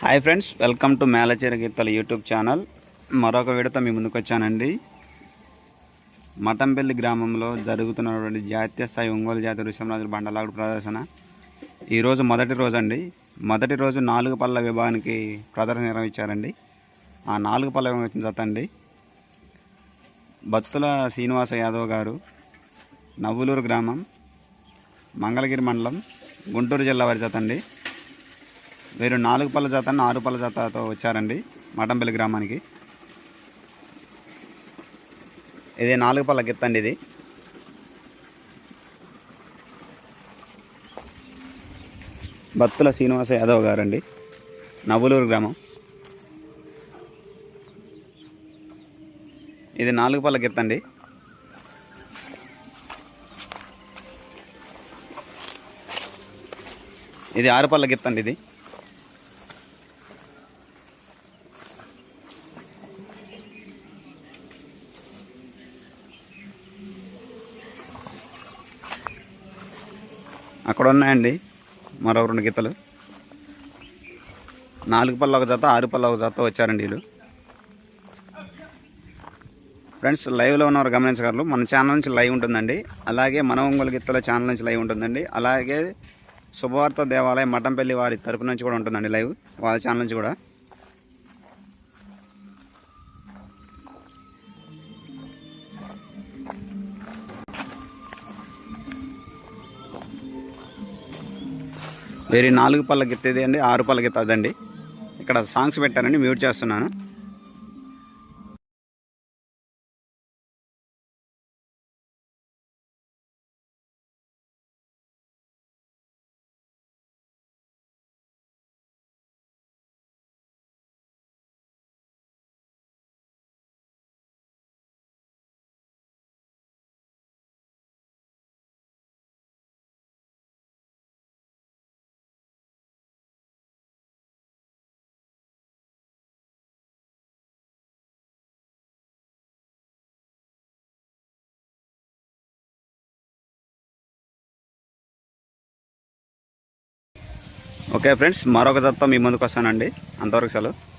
Hi friends welcome to మేలచేర గీతల YouTube channel. మరొక విడత మీ ముందుకు వచ్చానండి. మఠంపల్లి గ్రామంలో జరుగుతున్నటువంటి జాతీయ స్థాయి ఒంగోలు జాతి ఋషంరాజుల బండలాగుడు ప్రదర్శన ఈరోజు మొదటి రోజు అండి మొదటి రోజు నాలుగు పళ్ళ విభాగానికి ప్రదర్శన నిర్వహించారండి. ఆ నాలుగు పళ్ళ విభాగం వచ్చిన జత అండి బత్తుల శ్రీనివాస యాదవ్ గారు నవ్వులూరు గ్రామం మంగళగిరి మండలం గుంటూరు జిల్లా వారి జత అండి. వీరు నాలుగు పళ్ళ జాత ఆరు పళ్ళ జాతతో వచ్చారండి మఠంపల్లి గ్రామానికి. ఇది నాలుగు పళ్ళ గిత్తండి ఇది. బత్తుల శ్రీనివాస యాదవ్ గారండి. నవ్వులూరు గ్రామం. ఇది నాలుగు పళ్ళ గిత్తండి ఇది ఆరు పళ్ళ గిత్తండి ఇది. అక్కడ ఉన్నాయండి మరో రెండు గీతలు. నాలుగు పళ్ళ ఒక జత ఆరు పళ్ళ ఒక జత వచ్చారండి వీళ్ళు. ఫ్రెండ్స్ లైవ్లో ఉన్నవారు గమనించగలరు. మన ఛానల్ నుంచి లైవ్ ఉంటుందండి. అలాగే మన ఒంగోలు గీతల ఛానల్ నుంచి లైవ్ ఉంటుందండి. అలాగే శుభవార్త దేవాలయం మఠంపల్లి వారి తరపు నుంచి కూడా ఉంటుందండి లైవ్ వాళ్ళ ఛానల్ నుంచి కూడా. వేరే నాలుగు పళ్ళ గిత్తేది అండి ఆరు పళ్ళ గిత్తదండి ఇక్కడ సాంగ్స్ పెట్టారండి మ్యూట్ చేస్తున్నాను. ఓకే ఫ్రెండ్స్ మరొక దత్త మీ ముందుకు వస్తానండి. అంతవరకు సెలవు.